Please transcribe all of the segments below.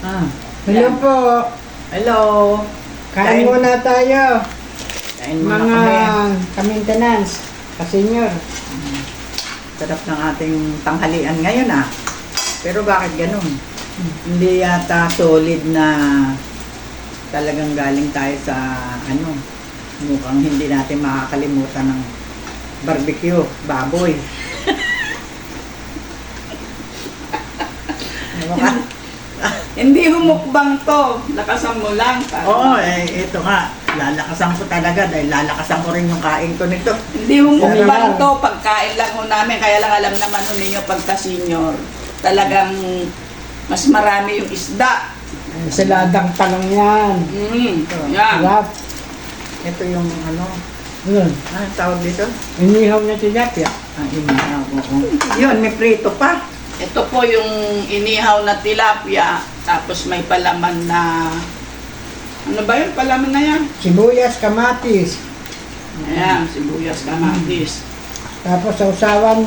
Ah, Hello yan. po. Hello. Kain muna tayo. Kain muna Mga kami. ka-maintenance. Ka-senior. Sarap ng ating tanghalian ngayon ah. Pero bakit ganun? Hindi yata solid na talagang galing tayo sa ano, mukhang hindi natin makakalimutan ng barbecue, baboy. Mukha. Hindi humukbang to. Lakasan mo lang. Oo, eh, ito nga. Lalakasan ko talaga dahil lalakasan ko rin yung kain ko nito. Hindi humukbang to. Pagkain lang ho namin. Kaya lang alam naman ho ninyo pagka senior. Talagang mas marami yung isda. Saladang talong yan. Mm, yan. Sarap. Ito yung ano, Yun. ano tawag dito? Inihaw na tilapia. Ah, inihaw, oo. Yun, may prito pa. Ito po yung inihaw na tilapia. Tapos may palaman na... Ano ba yun? Palaman na yan. Sibuyas, kamatis. Ayan, sibuyas, kamatis. Tapos sausawan,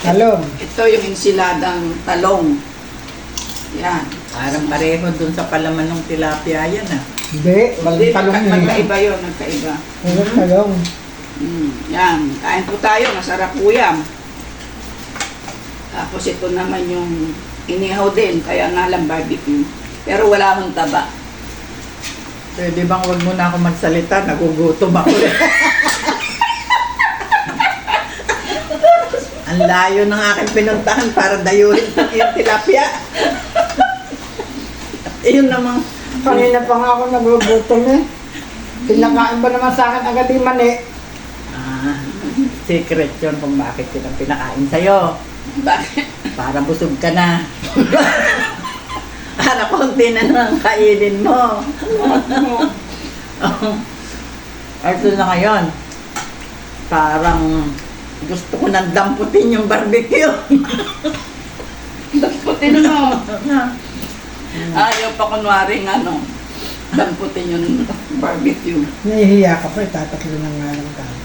talong. Ito yung insiladang talong. Yan. Parang pareho dun sa palaman ng tilapia yan ah. Hindi, walang Hindi, talong magka- yun. magkaiba yun, magkaiba. Walang talong. Mm, yan, kain po tayo, masarap po yan. Tapos ito naman yung inihaw din, kaya nga lang barbecue. Pero wala akong taba. Pwede bang wag mo na ako magsalita? Nagugutom ako eh. Ang layo ng aking pinuntahan para dayuhin yung tilapia. Iyon namang Kanina pa nga ako nagugutom eh. Pinakain ba naman sa akin agad yung mani? ah, secret yun kung bakit yun ang pinakain sa'yo. Bakit? Para busog ka na. Para konti na lang kainin mo. Ito na ngayon. Parang gusto ko nang damputin yung barbecue. Damputin mo. Ayaw pa kunwaring ano, damputin yung barbecue. Nahihiya ka pa, tatatlo na nga lang tayo.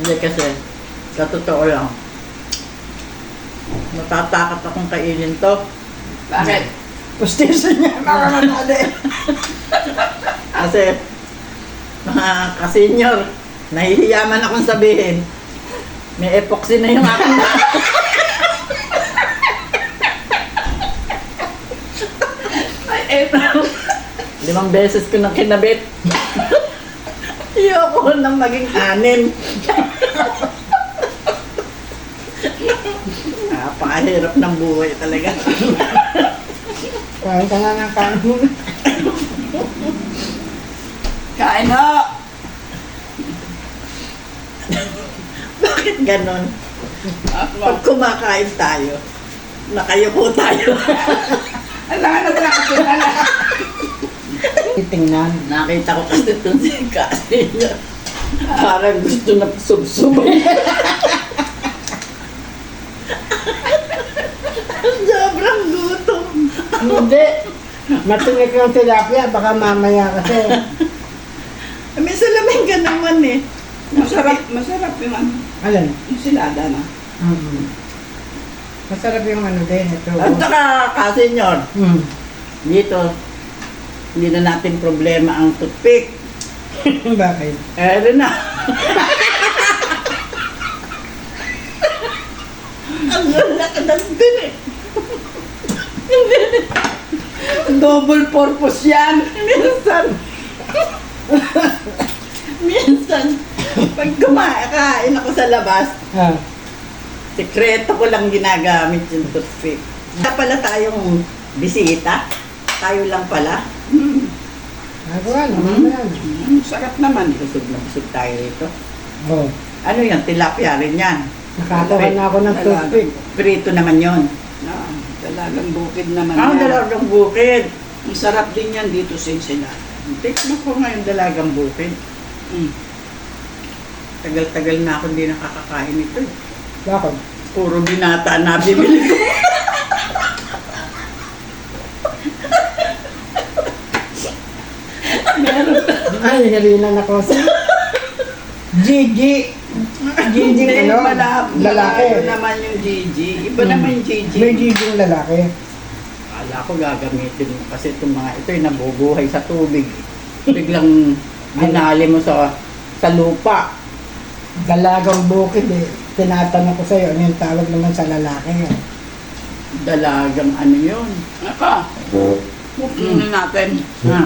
Hindi kasi, sa totoo lang, natatakot akong kainin to. Bakit? Pustiso niya, makakamali. Kasi, mga kasenyor, nahihiyaman akong sabihin, may epoxy na yung aking Ay, eto. Limang beses ko nang kinabit. Ayoko nang maging anim. Napakahirap ng buhay talaga. Kain ka na ng kanin. Kain ho. Bakit ganon? Pag kumakain tayo, nakayuko tayo. Alam na wala ka na. Titingnan. Nakita ko kasi itong si Kasenyor. Parang gusto na subsubay. Sobrang gutom. Hindi. Matinik yung tilapia, baka mamaya kasi. May salamin ka naman eh. Masarap, masarap yung ano, Alin? yung silada na. Mm. Masarap yung ano din, ito. At saka, Kasenyor, Mm. dito, hindi na natin problema ang toothpick. Bakit? Eh, rin na. Ang laki ng din eh. Double purpose yan. Minsan, minsan, pag kumakain ako sa labas, Ah. sekreto ko lang ginagamit yung toothpick. Wala pala tayong bisita. Tayo lang pala. Hmm. Ako ano, Mm. Mm, sarap naman. Busog na busog tayo rito. Oh, Ano yan? Tilapia rin yan. nakakuha na ako ng toothpick. Prito naman yon. Ah, dalagang bukid naman Ah, yan. dalagang bukid. Ang sarap din yan dito sa ensilada. Tikman ko ngayon dalagang bukid. Mm. Tagal-tagal na ako hindi nakakakain ito. eh. Bakit? Puro binata na bibili ko. Ay, halinan ako sa... Gigi. Gigi Hindi, ano? pala, Lalaki. malayo naman yung Gigi. Iba Mm. naman yung Gigi. May giging lalaki. Kala ako gagamitin mo kasi itong mga ito ay nabubuhay sa tubig. Biglang dinali mo sa sa lupa. Dalagang bukid eh. Tinatanong ko sa'yo, ano yung tawag naman sa lalaki yun? Dalagang ano yun. Naka, bukinin natin. Ha?